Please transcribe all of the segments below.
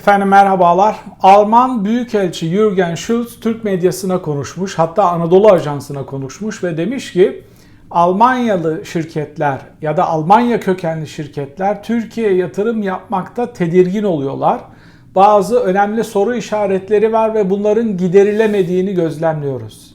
Efendim merhabalar. Alman Büyükelçi Jürgen Schulz Türk medyasına konuşmuş. Hatta Anadolu Ajansı'na konuşmuş ve demiş ki Almanyalı şirketler ya da Almanya kökenli şirketler Türkiye'ye yatırım yapmakta tedirgin oluyorlar. Bazı önemli soru işaretleri var ve bunların giderilemediğini gözlemliyoruz.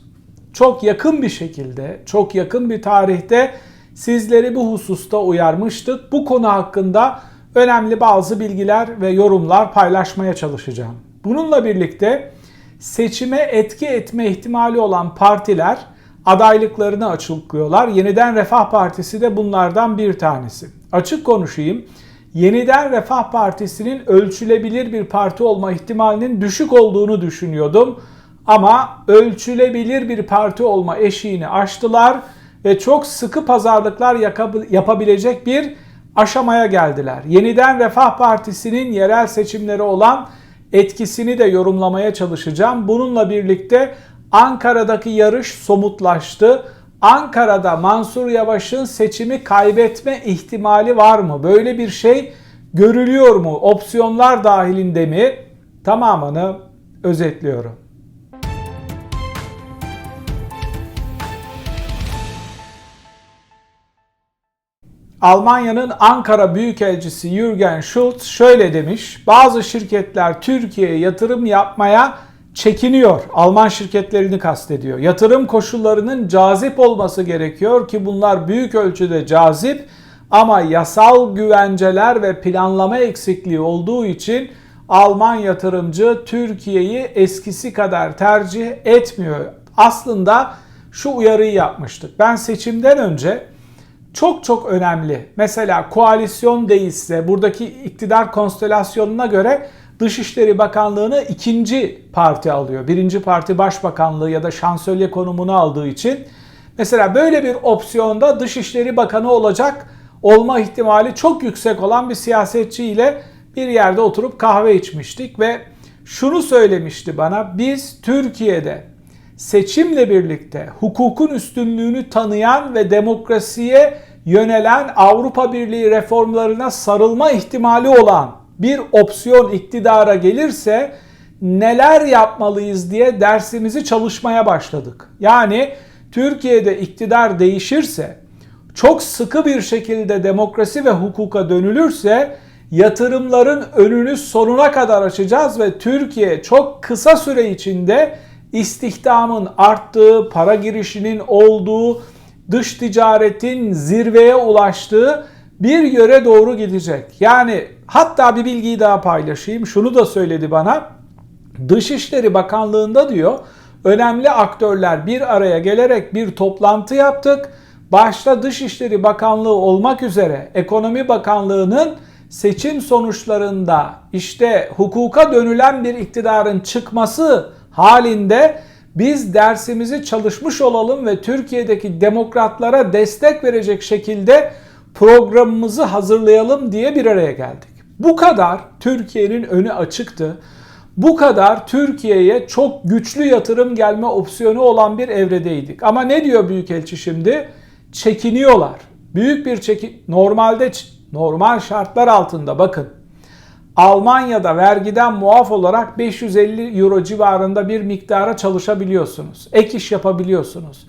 Çok yakın bir şekilde, çok yakın bir tarihte sizleri bu hususta uyarmıştık. Bu konu hakkında önemli bazı bilgiler ve yorumlar paylaşmaya çalışacağım. Bununla birlikte seçime etki etme ihtimali olan partiler adaylıklarını açıklıyorlar. Yeniden Refah Partisi de bunlardan bir tanesi. Açık konuşayım. Yeniden Refah Partisi'nin ölçülebilir bir parti olma ihtimalinin düşük olduğunu düşünüyordum. Ama ölçülebilir bir parti olma eşiğini aştılar ve çok sıkı pazarlıklar yapabilecek bir aşamaya geldiler. Yeniden Refah Partisi'nin yerel seçimleri olan etkisini de yorumlamaya çalışacağım. Bununla birlikte Ankara'daki yarış somutlaştı. Ankara'da Mansur Yavaş'ın seçimi kaybetme ihtimali var mı? Böyle bir şey görülüyor mu? Opsiyonlar dahilinde mi? Tamamını özetliyorum. Almanya'nın Ankara Büyükelçisi Jürgen Schulz şöyle demiş. Bazı şirketler Türkiye'ye yatırım yapmaya çekiniyor. Alman şirketlerini kastediyor. Yatırım koşullarının cazip olması gerekiyor ki bunlar büyük ölçüde cazip ama yasal güvenceler ve planlama eksikliği olduğu için Alman yatırımcı Türkiye'yi eskisi kadar tercih etmiyor. Aslında şu uyarıyı yapmıştık. Ben seçimden önce çok çok önemli. Mesela koalisyon değilse buradaki iktidar konstelasyonuna göre Dışişleri Bakanlığı'nı ikinci parti alıyor. Birinci parti başbakanlığı ya da şansölye konumunu aldığı için. Mesela böyle bir opsiyonda Dışişleri Bakanı olacak olma ihtimali çok yüksek olan bir siyasetçi ile bir yerde oturup kahve içmiştik ve şunu söylemişti bana biz Türkiye'de seçimle birlikte hukukun üstünlüğünü tanıyan ve demokrasiye yönelen Avrupa Birliği reformlarına sarılma ihtimali olan bir opsiyon iktidara gelirse neler yapmalıyız diye dersimizi çalışmaya başladık. Yani Türkiye'de iktidar değişirse, çok sıkı bir şekilde demokrasi ve hukuka dönülürse yatırımların önünü sonuna kadar açacağız ve Türkiye çok kısa süre içinde istihdamın arttığı, para girişinin olduğu, dış ticaretin zirveye ulaştığı bir yöre doğru gidecek. Yani hatta bir bilgiyi daha paylaşayım. Şunu da söyledi bana. Dışişleri Bakanlığı'nda diyor önemli aktörler bir araya gelerek bir toplantı yaptık. Başta Dışişleri Bakanlığı olmak üzere Ekonomi Bakanlığı'nın seçim sonuçlarında işte hukuka dönülen bir iktidarın çıkması halinde biz dersimizi çalışmış olalım ve Türkiye'deki demokratlara destek verecek şekilde programımızı hazırlayalım diye bir araya geldik. Bu kadar Türkiye'nin önü açıktı. Bu kadar Türkiye'ye çok güçlü yatırım gelme opsiyonu olan bir evredeydik. Ama ne diyor Büyükelçi şimdi? Çekiniyorlar. Büyük bir çekin normalde normal şartlar altında bakın Almanya'da vergiden muaf olarak 550 euro civarında bir miktara çalışabiliyorsunuz. Ek iş yapabiliyorsunuz.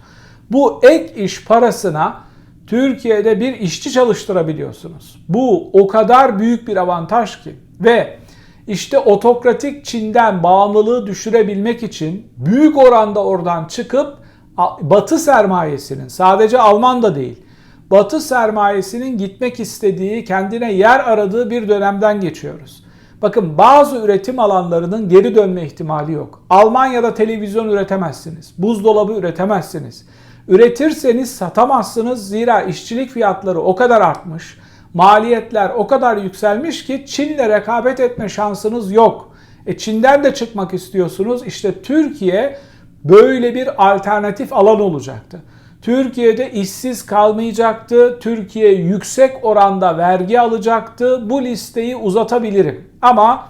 Bu ek iş parasına Türkiye'de bir işçi çalıştırabiliyorsunuz. Bu o kadar büyük bir avantaj ki ve işte otokratik Çin'den bağımlılığı düşürebilmek için büyük oranda oradan çıkıp Batı sermayesinin sadece Alman değil Batı sermayesinin gitmek istediği, kendine yer aradığı bir dönemden geçiyoruz. Bakın bazı üretim alanlarının geri dönme ihtimali yok. Almanya'da televizyon üretemezsiniz. Buzdolabı üretemezsiniz. Üretirseniz satamazsınız zira işçilik fiyatları o kadar artmış. Maliyetler o kadar yükselmiş ki Çin'le rekabet etme şansınız yok. E Çin'den de çıkmak istiyorsunuz. İşte Türkiye böyle bir alternatif alan olacaktı. Türkiye'de işsiz kalmayacaktı. Türkiye yüksek oranda vergi alacaktı. Bu listeyi uzatabilirim. Ama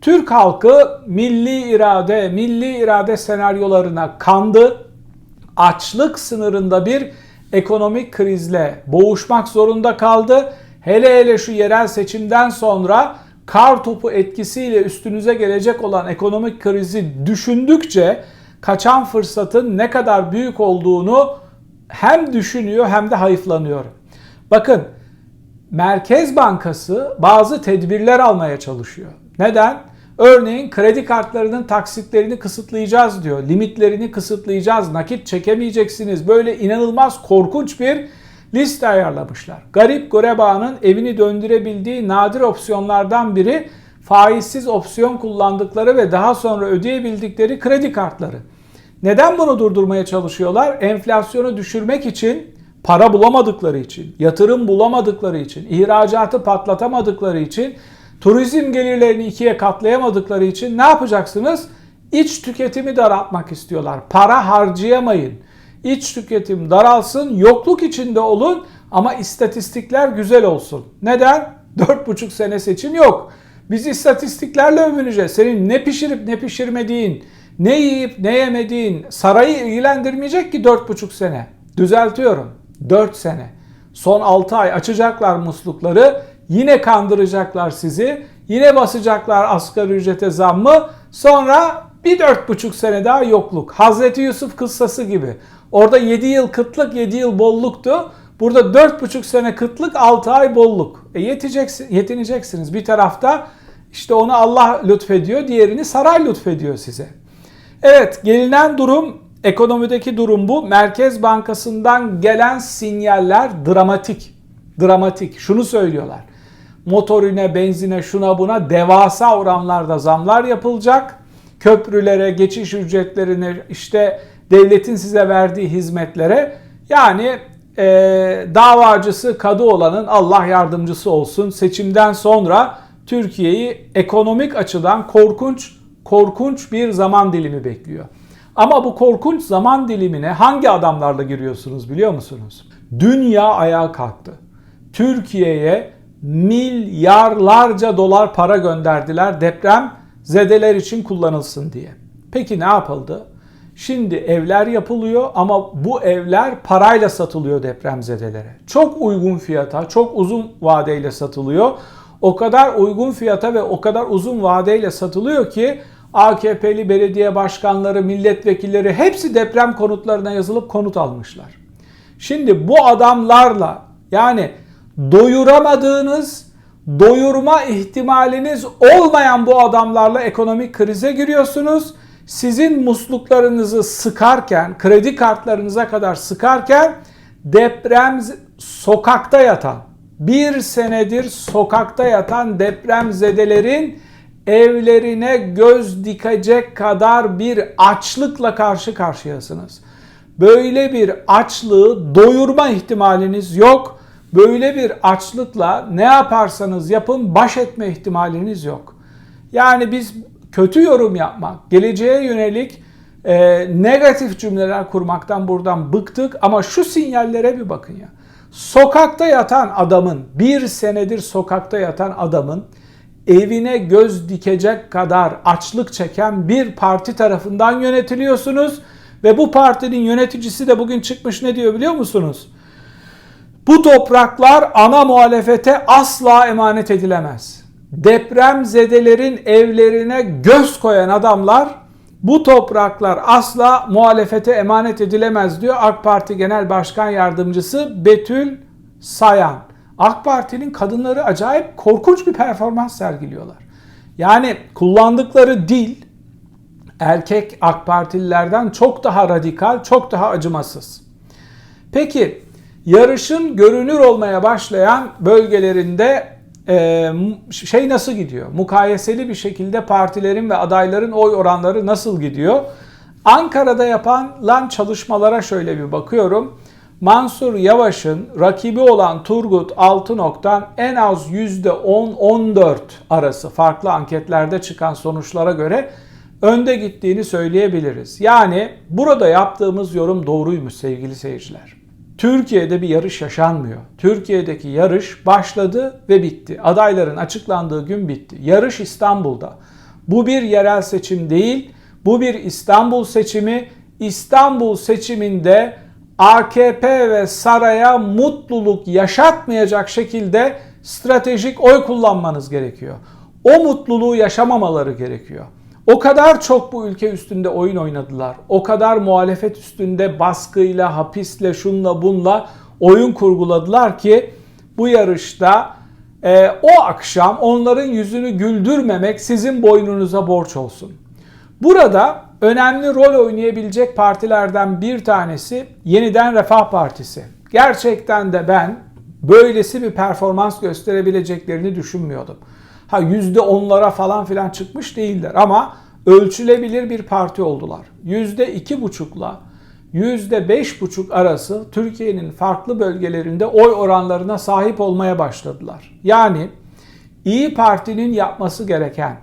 Türk halkı milli irade, milli irade senaryolarına kandı. Açlık sınırında bir ekonomik krizle boğuşmak zorunda kaldı. Hele hele şu yerel seçimden sonra kar topu etkisiyle üstünüze gelecek olan ekonomik krizi düşündükçe kaçan fırsatın ne kadar büyük olduğunu hem düşünüyor hem de hayıflanıyor. Bakın Merkez Bankası bazı tedbirler almaya çalışıyor. Neden? Örneğin kredi kartlarının taksitlerini kısıtlayacağız diyor. Limitlerini kısıtlayacağız. Nakit çekemeyeceksiniz. Böyle inanılmaz korkunç bir liste ayarlamışlar. Garip Goreba'nın evini döndürebildiği nadir opsiyonlardan biri faizsiz opsiyon kullandıkları ve daha sonra ödeyebildikleri kredi kartları. Neden bunu durdurmaya çalışıyorlar? Enflasyonu düşürmek için, para bulamadıkları için, yatırım bulamadıkları için, ihracatı patlatamadıkları için, turizm gelirlerini ikiye katlayamadıkları için ne yapacaksınız? İç tüketimi daraltmak istiyorlar. Para harcayamayın. İç tüketim daralsın, yokluk içinde olun ama istatistikler güzel olsun. Neden? 4,5 sene seçim yok. Biz istatistiklerle övüneceğiz. Senin ne pişirip ne pişirmediğin, ne yiyip ne yemediğin sarayı ilgilendirmeyecek ki 4,5 sene. Düzeltiyorum. 4 sene. Son 6 ay açacaklar muslukları. Yine kandıracaklar sizi. Yine basacaklar asgari ücrete zammı. Sonra bir 4,5 sene daha yokluk. Hazreti Yusuf kıssası gibi. Orada 7 yıl kıtlık 7 yıl bolluktu. Burada 4,5 sene kıtlık 6 ay bolluk. E yeteceksin, yetineceksiniz. Bir tarafta işte onu Allah lütfediyor, diğerini saray lütfediyor size. Evet gelinen durum ekonomideki durum bu. Merkez Bankası'ndan gelen sinyaller dramatik. Dramatik. Şunu söylüyorlar. Motorine, benzine, şuna buna devasa oranlarda zamlar yapılacak. Köprülere, geçiş ücretlerine, işte devletin size verdiği hizmetlere yani e, davacısı kadı olanın Allah yardımcısı olsun. Seçimden sonra Türkiye'yi ekonomik açıdan korkunç korkunç bir zaman dilimi bekliyor. Ama bu korkunç zaman dilimine hangi adamlarla giriyorsunuz biliyor musunuz? Dünya ayağa kalktı. Türkiye'ye milyarlarca dolar para gönderdiler deprem zedeler için kullanılsın diye. Peki ne yapıldı? Şimdi evler yapılıyor ama bu evler parayla satılıyor depremzedelere. Çok uygun fiyata, çok uzun vadeyle satılıyor. O kadar uygun fiyata ve o kadar uzun vadeyle satılıyor ki AKP'li belediye başkanları, milletvekilleri hepsi deprem konutlarına yazılıp konut almışlar. Şimdi bu adamlarla yani doyuramadığınız, doyurma ihtimaliniz olmayan bu adamlarla ekonomik krize giriyorsunuz. Sizin musluklarınızı sıkarken, kredi kartlarınıza kadar sıkarken deprem sokakta yatan, bir senedir sokakta yatan depremzedelerin evlerine göz dikecek kadar bir açlıkla karşı karşıyasınız. Böyle bir açlığı doyurma ihtimaliniz yok. Böyle bir açlıkla ne yaparsanız yapın baş etme ihtimaliniz yok. Yani biz kötü yorum yapmak, geleceğe yönelik e, negatif cümleler kurmaktan buradan bıktık ama şu sinyallere bir bakın ya. Sokakta yatan adamın, bir senedir sokakta yatan adamın evine göz dikecek kadar açlık çeken bir parti tarafından yönetiliyorsunuz ve bu partinin yöneticisi de bugün çıkmış ne diyor biliyor musunuz? Bu topraklar ana muhalefete asla emanet edilemez. Deprem zedelerin evlerine göz koyan adamlar bu topraklar asla muhalefete emanet edilemez diyor AK Parti Genel Başkan Yardımcısı Betül Sayan. AK Parti'nin kadınları acayip korkunç bir performans sergiliyorlar. Yani kullandıkları dil erkek AK Partililerden çok daha radikal, çok daha acımasız. Peki yarışın görünür olmaya başlayan bölgelerinde e, şey nasıl gidiyor? Mukayeseli bir şekilde partilerin ve adayların oy oranları nasıl gidiyor? Ankara'da yapılan çalışmalara şöyle bir bakıyorum. Mansur Yavaş'ın rakibi olan Turgut Altınok'tan en az %10-14 arası farklı anketlerde çıkan sonuçlara göre önde gittiğini söyleyebiliriz. Yani burada yaptığımız yorum doğruymuş sevgili seyirciler. Türkiye'de bir yarış yaşanmıyor. Türkiye'deki yarış başladı ve bitti. Adayların açıklandığı gün bitti. Yarış İstanbul'da. Bu bir yerel seçim değil, bu bir İstanbul seçimi. İstanbul seçiminde AKP ve saraya mutluluk yaşatmayacak şekilde stratejik oy kullanmanız gerekiyor. o mutluluğu yaşamamaları gerekiyor. O kadar çok bu ülke üstünde oyun oynadılar. O kadar muhalefet üstünde baskıyla, hapisle, şunla bunla oyun kurguladılar ki bu yarışta e, o akşam onların yüzünü güldürmemek sizin boynunuza borç olsun. Burada önemli rol oynayabilecek partilerden bir tanesi Yeniden Refah Partisi. Gerçekten de ben böylesi bir performans gösterebileceklerini düşünmüyordum. Ha yüzde onlara falan filan çıkmış değiller ama ölçülebilir bir parti oldular. Yüzde iki buçukla yüzde beş buçuk arası Türkiye'nin farklı bölgelerinde oy oranlarına sahip olmaya başladılar. Yani İyi Parti'nin yapması gereken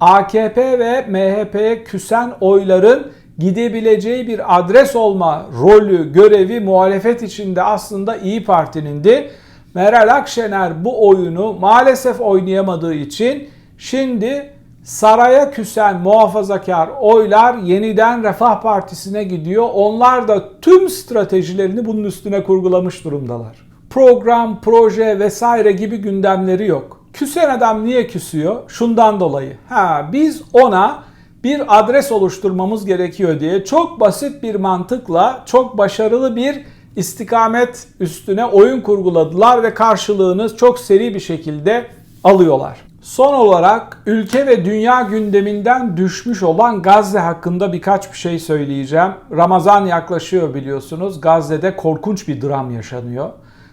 AKP ve MHP'ye küsen oyların gidebileceği bir adres olma rolü, görevi muhalefet içinde aslında İyi Parti'nindi. Meral Akşener bu oyunu maalesef oynayamadığı için şimdi saraya küsen muhafazakar oylar yeniden Refah Partisi'ne gidiyor. Onlar da tüm stratejilerini bunun üstüne kurgulamış durumdalar. Program, proje vesaire gibi gündemleri yok. Küsen adam niye küsüyor? Şundan dolayı. Ha biz ona bir adres oluşturmamız gerekiyor diye çok basit bir mantıkla çok başarılı bir istikamet üstüne oyun kurguladılar ve karşılığını çok seri bir şekilde alıyorlar. Son olarak ülke ve dünya gündeminden düşmüş olan Gazze hakkında birkaç bir şey söyleyeceğim. Ramazan yaklaşıyor biliyorsunuz. Gazze'de korkunç bir dram yaşanıyor.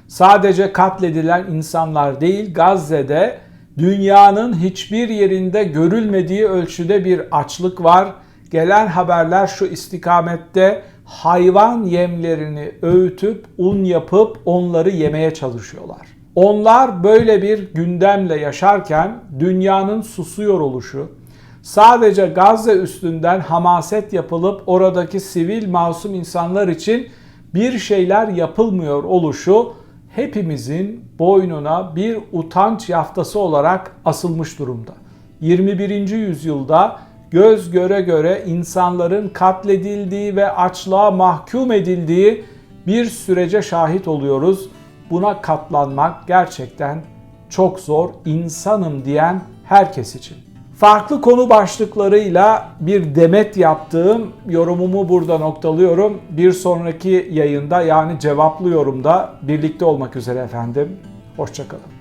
Sadece katledilen insanlar değil, Gazze'de dünyanın hiçbir yerinde görülmediği ölçüde bir açlık var. Gelen haberler şu istikamette hayvan yemlerini öğütüp un yapıp onları yemeye çalışıyorlar. Onlar böyle bir gündemle yaşarken dünyanın susuyor oluşu, sadece Gazze üstünden hamaset yapılıp oradaki sivil masum insanlar için bir şeyler yapılmıyor oluşu hepimizin boynuna bir utanç yaftası olarak asılmış durumda. 21. yüzyılda göz göre göre insanların katledildiği ve açlığa mahkum edildiği bir sürece şahit oluyoruz. Buna katlanmak gerçekten çok zor insanım diyen herkes için. Farklı konu başlıklarıyla bir demet yaptığım yorumumu burada noktalıyorum. Bir sonraki yayında yani cevaplı yorumda birlikte olmak üzere efendim. Hoşçakalın.